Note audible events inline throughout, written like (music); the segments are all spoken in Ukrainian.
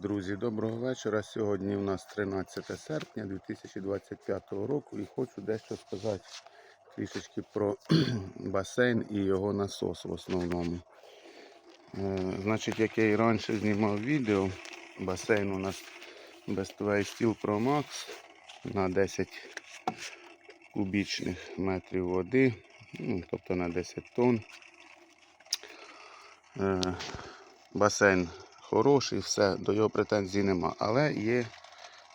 Друзі, доброго вечора. Сьогодні у нас 13 серпня 2025 року і хочу дещо сказати трішечки про (clears throat) басейн і його насос в основному. Е, Значить, як я і раніше знімав відео, басейн у нас Way Steel Pro Max на 10 кубічних метрів води, ну, тобто на 10 тонн. Е, Басейн хороший, все, до його претензій нема. Але є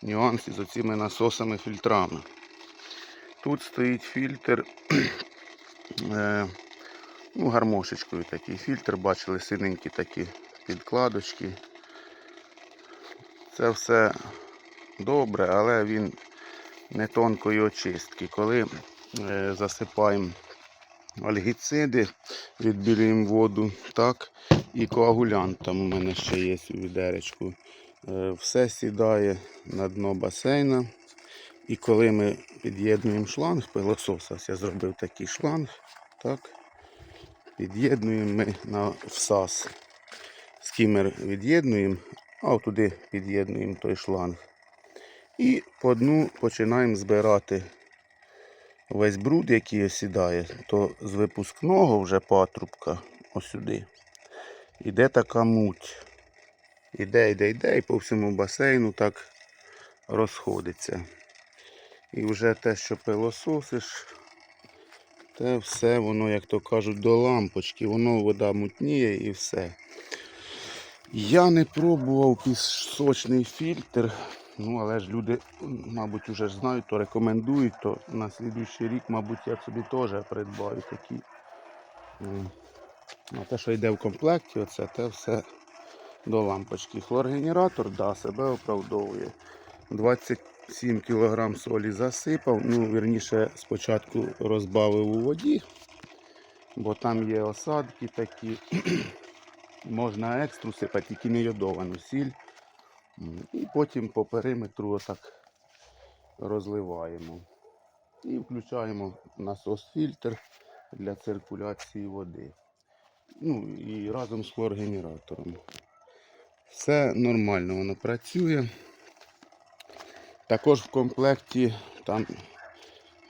нюанси з оцими насосами фільтрами. Тут стоїть фільтр (clears throat) е, ну, гармошечкою такий фільтр, бачили синенькі такі підкладочки. Це все добре, але він не тонкої очистки. Коли е, засипаємо альгіциди, відбілюємо воду, так, і коагулянт там у мене ще є у відеречку. Е, Все сідає на дно басейна. І коли ми під'єднуємо шланг пилосос, я зробив такий шланг, так, під'єднуємо ми на всас. Скімер від'єднуємо, а туди під'єднуємо той шланг. І по дну починаємо збирати весь бруд, який осідає, то з випускного вже патрубка ось сюди. Іде така муть. Іде, йде, йде, і по всьому басейну так розходиться. І вже те, що пилососиш, те все, воно, як то кажуть, до лампочки, воно вода мутніє і все. Я не пробував пісочний фільтр, ну але ж люди, мабуть, вже ж знають, то рекомендують, то на слідуючий рік, мабуть, я собі теж придбаю такі. А те, що йде в комплекті, оце те все до лампочки. Хлоргенератор, да, себе оправдовує. 27 кг солі засипав. Ну, вірніше, спочатку розбавив у воді, бо там є осадки такі. (clears throat) Можна екстру сипати, тільки не йодовану сіль. І потім по периметру отак розливаємо. І включаємо насос фільтр для циркуляції води. Ну і разом з хлоргенератором. Все нормально, воно працює. Також в комплекті там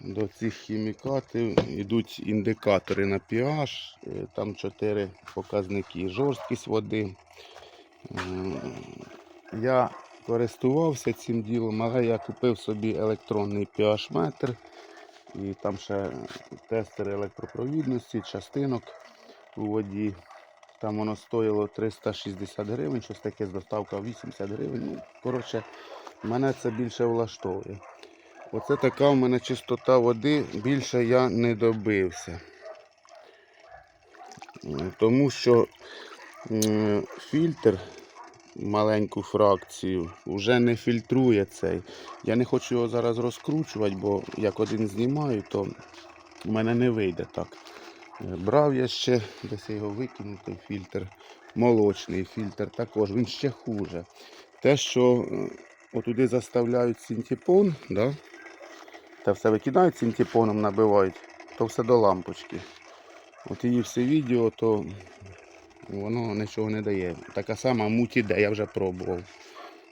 до цих хімікатів йдуть індикатори на pH, е, там 4 показники. Жорсткість води. Я користувався цим ділом, але я купив собі електронний pH-метр і там ще тестер електропровідності, частинок у воді. Там воно стоїло 360 гривень, щось таке з доставка 80 гривень. Ну, коротше, мене це більше влаштовує. Оце така в мене чистота води, більше я не добився. Тому що фільтр маленьку фракцію вже не фільтрує цей. Я не хочу його зараз розкручувати, бо як один знімаю, то в мене не вийде так. Е, Брав я ще, десь його викинув, той фільтр. Молочний фільтр також, він ще хуже. Те, що е, отуди заставляють синтепон, да? та все викидають синтепоном, набивають, то все до лампочки. От її все відео, то воно нічого не дає. Така сама муть іде, я вже пробував.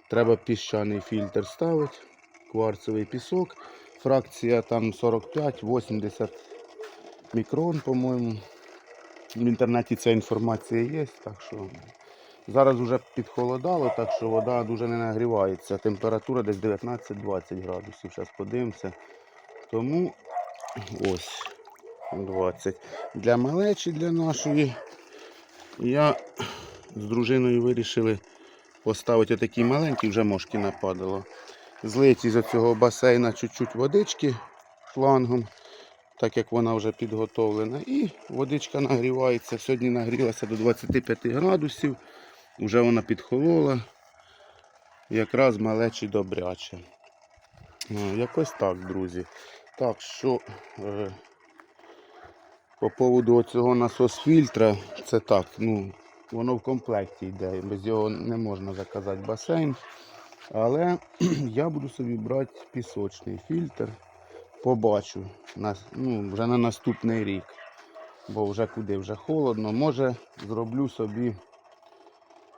Треба піщаний фільтр ставити, кварцевий пісок. Фракція там 45-80 мікрон, по-моєму. В інтернеті ця інформація є, так що зараз вже підхолодало, так що вода дуже не нагрівається. Температура десь 19-20 градусів. Зараз подивимося. Тому ось 20. Для малечі для нашої я з дружиною вирішили поставити отакі маленькі, вже мошки нападало. Злити з цього басейна чуть-чуть водички шлангом, так як вона вже підготовлена. І водичка нагрівається. Сьогодні нагрілася до 25 градусів. Вже вона підхолола. Якраз малечі добряче. Ну, якось так, друзі. Так що е, по поводу цього насос фільтра, це так, ну, воно в комплекті йде. Без його не можна заказати басейн. Але (clears throat) я буду собі брати пісочний фільтр. Побачу на, ну, вже на наступний рік. Бо вже куди вже холодно. Може зроблю собі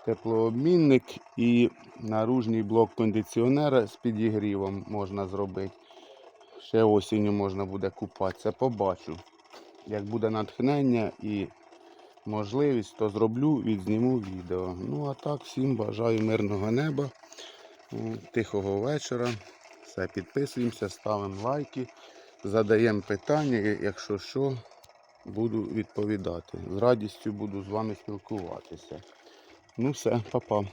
теплообмінник і наружний блок кондиціонера з підігрівом можна зробити. Ще осінню можна буде купатися, побачу. Як буде натхнення і можливість, то зроблю, відзніму відео. Ну а так, всім бажаю мирного неба, тихого вечора. Все, підписуємося, ставимо лайки, задаємо питання, якщо що, буду відповідати. З радістю буду з вами спілкуватися. Ну все, па-па.